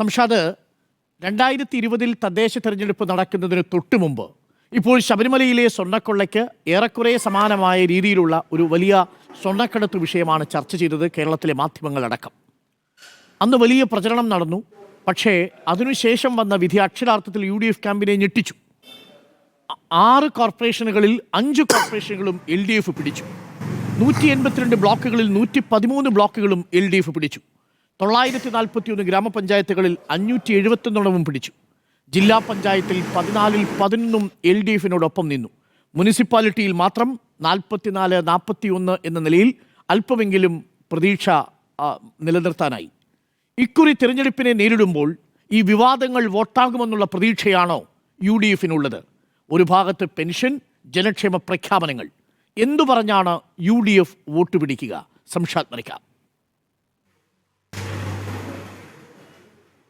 സംഷാദ് രണ്ടായിരത്തി ഇരുപതിൽ തദ്ദേശ തെരഞ്ഞെടുപ്പ് നടക്കുന്നതിന് തൊട്ടു മുമ്പ് ഇപ്പോൾ ശബരിമലയിലെ സ്വർണക്കൊള്ളയ്ക്ക് ഏറെക്കുറെ സമാനമായ രീതിയിലുള്ള ഒരു വലിയ സ്വർണക്കടത്ത് വിഷയമാണ് ചർച്ച ചെയ്തത് കേരളത്തിലെ മാധ്യമങ്ങളടക്കം. അന്ന് വലിയ പ്രചരണം നടന്നു. പക്ഷേ അതിനുശേഷം വന്ന വിധി അക്ഷരാർത്ഥത്തിൽ യു ഡി എഫ് ക്യാമ്പിനെ ഞെട്ടിച്ചു. ആറ് കോർപ്പറേഷനുകളിൽ അഞ്ച് കോർപ്പറേഷനുകളും എൽ ഡി എഫ് പിടിച്ചു. നൂറ്റി എൺപത്തിരണ്ട് ബ്ലോക്കുകളിൽ നൂറ്റി പതിമൂന്ന് ബ്ലോക്കുകളും എൽ ഡി എഫ് പിടിച്ചു. തൊള്ളായിരത്തി നാൽപ്പത്തി ഒന്ന് ഗ്രാമപഞ്ചായത്തുകളിൽ അഞ്ഞൂറ്റി എഴുപത്തൊന്നെണ്ണവും പിടിച്ചു. ജില്ലാ പഞ്ചായത്തിൽ പതിനാലിൽ പതിനൊന്നും എൽ ഡി എഫിനോടൊപ്പം നിന്നു. മുനിസിപ്പാലിറ്റിയിൽ മാത്രം നാൽപ്പത്തിനാല് നാൽപ്പത്തി ഒന്ന് എന്ന നിലയിൽ അല്പമെങ്കിലും പ്രതീക്ഷ നിലനിർത്താനായി. ഇക്കുറി തിരഞ്ഞെടുപ്പിനെ നേരിടുമ്പോൾ ഈ വിവാദങ്ങൾ വോട്ടാകുമെന്നുള്ള പ്രതീക്ഷയാണോ യു ഡി എഫിനുള്ളത് ഒരു ഭാഗത്ത് പെൻഷൻ ജനക്ഷേമ പ്രഖ്യാപനങ്ങൾ. എന്തു പറഞ്ഞാണ് യു ഡി എഫ് വോട്ട് പിടിക്കുക? സംഷാദ്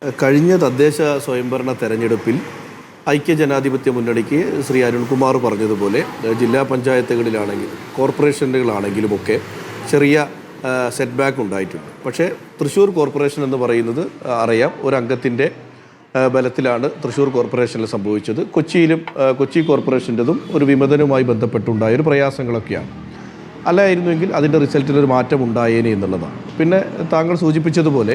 കഴിഞ്ഞ തദ്ദേശ സ്വയംഭരണ തെരഞ്ഞെടുപ്പിൽ ഐക്യജനാധിപത്യ മുന്നണിക്ക് ശ്രീ അരുൺകുമാർ പറഞ്ഞതുപോലെ ജില്ലാ പഞ്ചായത്തുകളിലാണെങ്കിലും കോർപ്പറേഷനുകളാണെങ്കിലുമൊക്കെ ചെറിയ സെറ്റ് ബാക്ക് ഉണ്ടായിട്ടുണ്ട്. പക്ഷേ തൃശ്ശൂർ കോർപ്പറേഷൻ എന്ന് പറയുന്നത് അറിയാം ഒരു അംഗത്തിന്റെ ബലത്തിലാണ് തൃശ്ശൂർ കോർപ്പറേഷനിൽ സംഭവിച്ചത്. കൊച്ചിയിലും കൊച്ചി കോർപ്പറേഷന്റെതും ഒരു വിമതനുമായി ബന്ധപ്പെട്ടുണ്ടായ ഒരു പ്രയാസങ്ങളൊക്കെയാണ്. അല്ലായിരുന്നുവെങ്കിൽ അതിന്റെ റിസൾട്ടിൽ ഒരു മാറ്റം ഉണ്ടായേനെ എന്നുള്ളതാണ്. പിന്നെ താങ്കൾ സൂചിപ്പിച്ചതുപോലെ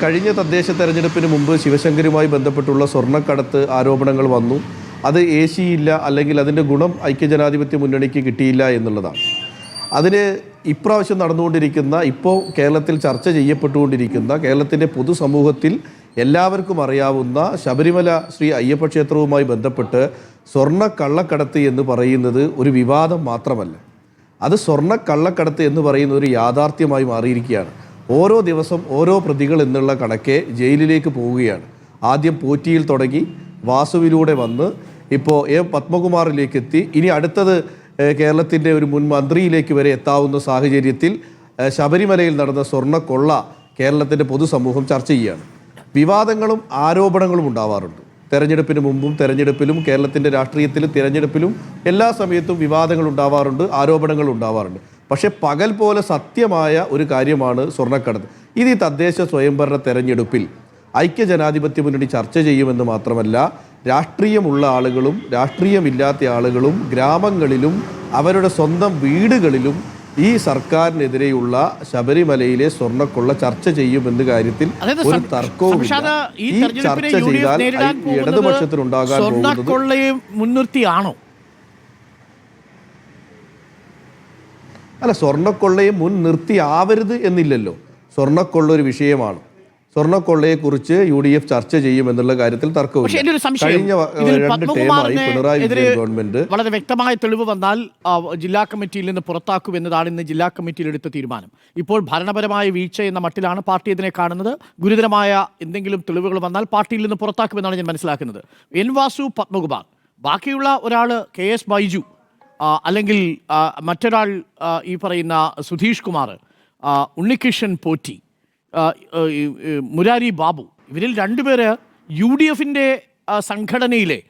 കഴിഞ്ഞ തദ്ദേശ തെരഞ്ഞെടുപ്പിന് മുമ്പ് ശിവശങ്കരുമായി ബന്ധപ്പെട്ടുള്ള സ്വർണക്കടത്ത് ആരോപണങ്ങൾ വന്നു. അത് ഏശിയില്ല അല്ലെങ്കിൽ അതിന്റെ ഗുണം ഐക്യജനാധിപത്യ മുന്നണിക്ക് കിട്ടിയില്ല എന്നുള്ളതാണ്. അതിന് ഇപ്രാവശ്യം നടന്നുകൊണ്ടിരിക്കുന്ന ഇപ്പോൾ കേരളത്തിൽ ചർച്ച ചെയ്യപ്പെട്ടുകൊണ്ടിരിക്കുന്ന കേരളത്തിന്റെ പൊതുസമൂഹത്തിൽ എല്ലാവർക്കും അറിയാവുന്ന ശബരിമല ശ്രീ അയ്യപ്പ ക്ഷേത്രവുമായി ബന്ധപ്പെട്ട് സ്വർണ കള്ളക്കടത്ത് എന്ന് പറയുന്നത് ഒരു വിവാദം മാത്രമല്ല. അത് സ്വർണ കള്ളക്കടത്ത് എന്ന് പറയുന്ന ഒരു യാഥാർത്ഥ്യമായി മാറിയിരിക്കുകയാണ്. ഓരോ ദിവസം ഓരോ പ്രതികൾ എന്നുള്ള കണക്കെ ജയിലിലേക്ക് പോവുകയാണ്. ആദ്യം പോറ്റിയിൽ തുടങ്ങി വാസുവിലൂടെ വന്ന് ഇപ്പോൾ എ പത്മകുമാറിലേക്ക് എത്തി. ഇനി അടുത്തത് കേരളത്തിന്റെ ഒരു മുൻ മന്ത്രിയിലേക്ക് വരെ എത്താവുന്ന സാഹചര്യത്തിൽ ശബരിമലയിൽ നടന്ന സ്വർണക്കൊള്ള കേരളത്തിന്റെ പൊതുസമൂഹം ചർച്ച ചെയ്യുകയാണ് വിവാദങ്ങളും ആരോപണങ്ങളും ഉണ്ടാവാറുണ്ട്. തെരഞ്ഞെടുപ്പിന് മുമ്പും തെരഞ്ഞെടുപ്പിലും കേരളത്തിന്റെ രാഷ്ട്രീയത്തിലും തിരഞ്ഞെടുപ്പിലും എല്ലാ സമയത്തും വിവാദങ്ങൾ ഉണ്ടാവാറുണ്ട് ആരോപണങ്ങൾ ഉണ്ടാവാറുണ്ട്. പക്ഷേ പകൽ പോലെ സത്യമായ ഒരു കാര്യമാണ് സ്വർണക്കടത്ത്. ഇത് ഈ തദ്ദേശ സ്വയംഭരണ തെരഞ്ഞെടുപ്പിൽ ഐക്യജനാധിപത്യ മുന്നണി ചർച്ച ചെയ്യുമെന്ന് മാത്രമല്ല രാഷ്ട്രീയമുള്ള ആളുകളും രാഷ്ട്രീയമില്ലാത്ത ആളുകളും ഗ്രാമങ്ങളിലും അവരുടെ സ്വന്തം വീടുകളിലും ഈ സർക്കാരിനെതിരെയുള്ള ശബരിമലയിലെ സ്വർണക്കൊള്ള ചർച്ച ചെയ്യുമെന്ന കാര്യത്തിൽ ഒരു തർക്കവും ഈ ചർച്ച ചെയ്താൽ ഇടതുപക്ഷത്തിനുണ്ടാകാൻ പോകുന്നത് മുൻനിർത്തിയാണോ? അല്ല സ്വർണക്കൊള്ളയെ മുൻ നിർത്തി ആവരുത് എന്നില്ലല്ലോ. സ്വർണക്കൊള്ള ഒരു വിഷയമാണ്. സ്വർണക്കൊള്ളയെക്കുറിച്ച് യു ഡി എഫ് ചർച്ച ചെയ്യും എന്നുള്ള കാര്യത്തിൽ തർക്കമില്ല കഴിഞ്ഞ രണ്ട് ടേമായി പത്മകുമാറിനെ പിണറായി വിജയൻ ഗവൺമെന്റ് വളരെ വ്യക്തമായ തെളിവ് വന്നാൽ ജില്ലാ കമ്മിറ്റിയിൽ നിന്ന് പുറത്താക്കും എന്നതാണ് ഇന്ന് ജില്ലാ കമ്മിറ്റിയിൽ എടുത്ത തീരുമാനം. ഇപ്പോൾ ഭരണപരമായ വീഴ്ച എന്ന മട്ടിലാണ് പാർട്ടി ഇതിനെ കാണുന്നത്. ഗുരുതരമായ എന്തെങ്കിലും തെളിവുകൾ വന്നാൽ പാർട്ടിയിൽ നിന്ന് പുറത്താക്കുമെന്നാണ് ഞാൻ മനസ്സിലാക്കുന്നത്. എൻ വാസു പത്മകുമാർ. ബാക്കിയുള്ള ഒരാൾ കെ എസ് ബൈജു. അല്ലെങ്കിൽ മറ്റൊരാൾ ഈ പറയുന്ന സുധീഷ് കുമാർ ഉണ്ണികൃഷ്ണൻ പോറ്റി മുരാരി ബാബു ഇവരിൽ രണ്ടുപേര് യു ഡി എഫിന്റെ സംഘടനയിലെ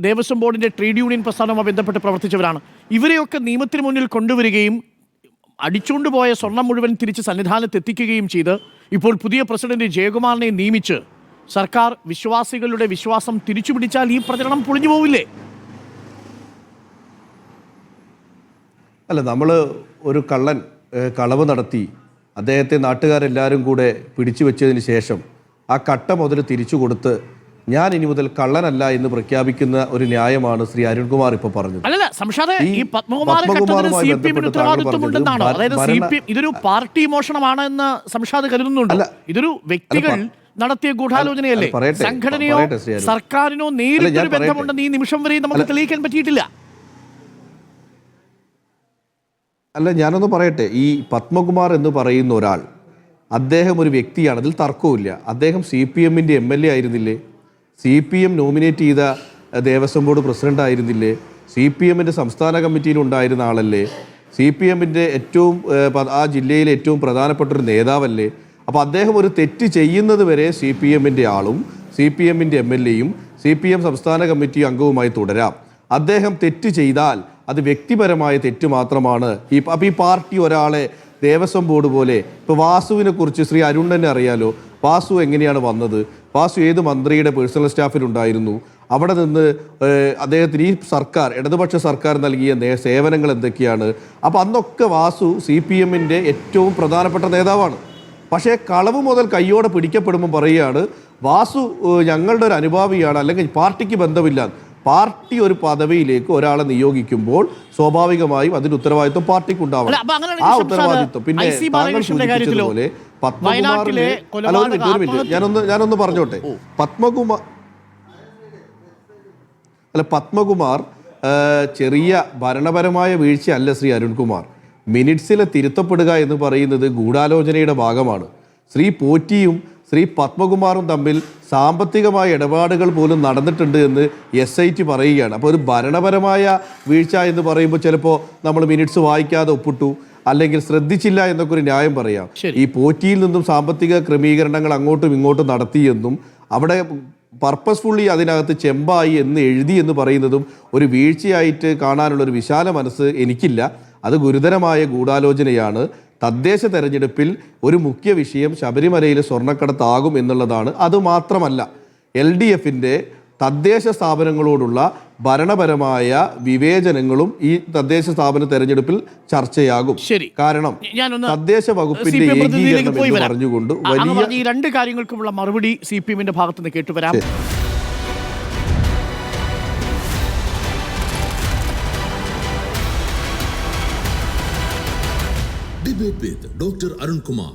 ദേവസ്വം ബോർഡിന്റെ ട്രേഡ് യൂണിയൻ പ്രസ്ഥാനവുമായി ബന്ധപ്പെട്ട് പ്രവർത്തിച്ചവരാണ്. ഇവരെയൊക്കെ നിയമത്തിന് മുന്നിൽ കൊണ്ടുവരികയും അടിച്ചുകൊണ്ടുപോയ സ്വർണം മുഴുവൻ തിരിച്ച് സന്നിധാനത്ത് എത്തിക്കുകയും ചെയ്ത് ഇപ്പോൾ പുതിയ പ്രസിഡന്റ് ജയകുമാറിനെ നിയമിച്ച് സർക്കാർ വിശ്വാസികളുടെ വിശ്വാസം തിരിച്ചു പിടിച്ചാൽ ഈ പ്രചരണം പൊളിഞ്ഞു പോവില്ലേ? അല്ല നമ്മൾ ഒരു കള്ളൻ കളവ് നടത്തി അദ്ദേഹത്തെ നാട്ടുകാരെല്ലാവരും കൂടെ പിടിച്ചു വെച്ചതിന് ശേഷം ആ കട്ട മുതൽ തിരിച്ചു കൊടുത്ത് ഞാൻ ഇനി മുതൽ കള്ളനല്ല എന്ന് പ്രഖ്യാപിക്കുന്ന ഒരു ന്യായമാണ് ശ്രീ അരുൺകുമാർ ഇപ്പൊ പറഞ്ഞത്. അല്ല സംഷാദെ ഈ പത്മകുമാറുമായി ബന്ധപ്പെട്ട് ഇതൊരു പാർട്ടി മോഷണമാണ് എന്ന് സംഷാദ് കരുതുന്നുണ്ട്? ഇതൊരു വ്യക്തികൾ നടത്തിയ ഗൂഢാലോചനയല്ലേ? സംഘടനയോ. സർക്കാരിനോ നേരിട്ടൊരു ബന്ധമുണ്ടെന്ന് ഈ നിമിഷം വരെയും നമുക്ക് തെളിയിക്കാൻ പറ്റിയിട്ടില്ല. അല്ല ഞാനൊന്ന് പറയട്ടെ. ഈ പത്മകുമാർ എന്ന് പറയുന്ന ഒരാൾ അദ്ദേഹം ഒരു വ്യക്തിയാണ്. അതിൽ തർക്കവുമില്ല. അദ്ദേഹം സി പി എമ്മിന്റെ എം എൽ എ ആയിരുന്നില്ലേ? സി പി എം നോമിനേറ്റ് ചെയ്ത ദേവസ്വം ബോർഡ് പ്രസിഡന്റ് ആയിരുന്നില്ലേ? സി പി എമ്മിന്റെ സംസ്ഥാന കമ്മിറ്റിയിൽ ഉണ്ടായിരുന്ന ആളല്ലേ? സി പി എമ്മിന്റെ ഏറ്റവും ആ ജില്ലയിലെ ഏറ്റവും പ്രധാനപ്പെട്ട ഒരു നേതാവല്ലേ? അപ്പോൾ അദ്ദേഹം ഒരു തെറ്റ് ചെയ്യുന്നത് വരെ സി പി എമ്മിന്റെ ആളും സി പി എമ്മിന്റെ എം എൽ എയും സി പി എം സംസ്ഥാന കമ്മിറ്റി അംഗവുമായി തുടരാം. അദ്ദേഹം തെറ്റ് ചെയ്താൽ അത് വ്യക്തിപരമായ തെറ്റ് മാത്രമാണ്. ഈ അപ്പം ഈ പാർട്ടി ഒരാളെ ദേവസ്വം ബോർഡ് പോലെ ഇപ്പോൾ വാസുവിനെ കുറിച്ച് ശ്രീ അരുൺ തന്നെ അറിയാലോ? വാസു എങ്ങനെയാണ് വന്നത്? വാസു ഏത് മന്ത്രിയുടെ പേഴ്സണൽ സ്റ്റാഫിലുണ്ടായിരുന്നു അവിടെ നിന്ന് അദ്ദേഹത്തിന് ഈ സർക്കാർ ഇടതുപക്ഷ സർക്കാർ നൽകിയ സേവനങ്ങൾ എന്തൊക്കെയാണ്? അപ്പോൾ അന്നൊക്കെ വാസു സി പി എമ്മിന്റെ ഏറ്റവും പ്രധാനപ്പെട്ട നേതാവാണ്. പക്ഷേ കളവ് മുതൽ കയ്യോടെ പിടിക്കപ്പെടുമ്പോൾ പറയുകയാണ് വാസു ഞങ്ങളുടെ ഒരു അനുഭാവിയാണ് അല്ലെങ്കിൽ പാർട്ടിക്ക് ബന്ധമില്ല. പാർട്ടി ഒരു പദവിയിലേക്ക് ഒരാളെ നിയോഗിക്കുമ്പോൾ സ്വാഭാവികമായും അതിന്റെ ഉത്തരവാദിത്വം പാർട്ടിക്ക് ഉണ്ടാവണം ആ ഉത്തരവാദിത്വം. പിന്നെ പോലെ പത്മകുമാറിന്റെ താങ്കൾ കാര്യത്തിലോ, സൂചിപ്പിച്ചതുപോലെ വയനാട്ടിലെ പത്മകുമാറിനെ അല്ല ഒരു മിനിറ്റ് ഒരു മിനിറ്റ്. ഞാനൊന്ന് ഞാനൊന്ന് പറഞ്ഞോട്ടെ. പത്മകുമാർ അല്ല പത്മകുമാർ ചെറിയ ഭരണപരമായ വീഴ്ച അല്ല ശ്രീ അരുൺകുമാർ. മിനിറ്റ്സിലെ തിരുത്തപ്പെടുക എന്ന് പറയുന്നത് ഗൂഢാലോചനയുടെ ഭാഗമാണ്. ശ്രീ പോറ്റിയും ശ്രീ പത്മകുമാറും തമ്മിൽ സാമ്പത്തികമായ ഇടപാടുകൾ പോലും നടന്നിട്ടുണ്ട് എന്ന് എസ് ഐ ടി പറയുകയാണ്. അപ്പോൾ ഒരു ഭരണപരമായ വീഴ്ച എന്ന് പറയുമ്പോൾ ചിലപ്പോൾ നമ്മൾ മിനിറ്റ്സ് വായിക്കാതെ ഒപ്പിട്ടു അല്ലെങ്കിൽ ശ്രദ്ധിച്ചില്ല എന്നൊക്കെ ഒരു ന്യായം പറയാം. ഈ പോറ്റിയിൽ നിന്നും സാമ്പത്തിക ക്രമീകരണങ്ങൾ അങ്ങോട്ടും ഇങ്ങോട്ടും നടത്തിയെന്നും അവിടെ പർപ്പസ്ഫുള്ളി അതിനകത്ത് ചെമ്പായി എന്ന് എഴുതി എന്ന് പറയുന്നതും ഒരു വീഴ്ചയായിട്ട് കാണാനുള്ള ഒരു വിശാല മനസ്സ് എനിക്കില്ല. അത് ഗുരുതരമായ ഗൂഢാലോചനയാണ്. തദ്ദേശ തെരഞ്ഞെടുപ്പിൽ ഒരു മുഖ്യ വിഷയം ശബരിമലയിലെ സ്വർണക്കടത്താകും എന്നുള്ളതാണ്. അതുമാത്രമല്ല എൽ ഡി എഫിന്റെ തദ്ദേശ സ്ഥാപനങ്ങളോടുള്ള ഭരണപരമായ വിവേചനങ്ങളും ഈ തദ്ദേശ സ്ഥാപന തെരഞ്ഞെടുപ്പിൽ ചർച്ചയാകും. ശരി. കാരണം തദ്ദേശ വകുപ്പിന്റെ ഏകീകരണം പറഞ്ഞുകൊണ്ട് വലിയ ഈ രണ്ട് കാര്യങ്ങൾക്കുമുള്ള മറുപടി സി പി എമ്മിന്റെ ഭാഗത്ത് നിന്ന് കേട്ടുവരാം ஆயுர்வேத் வித் டாக்டர் அருண்குமார்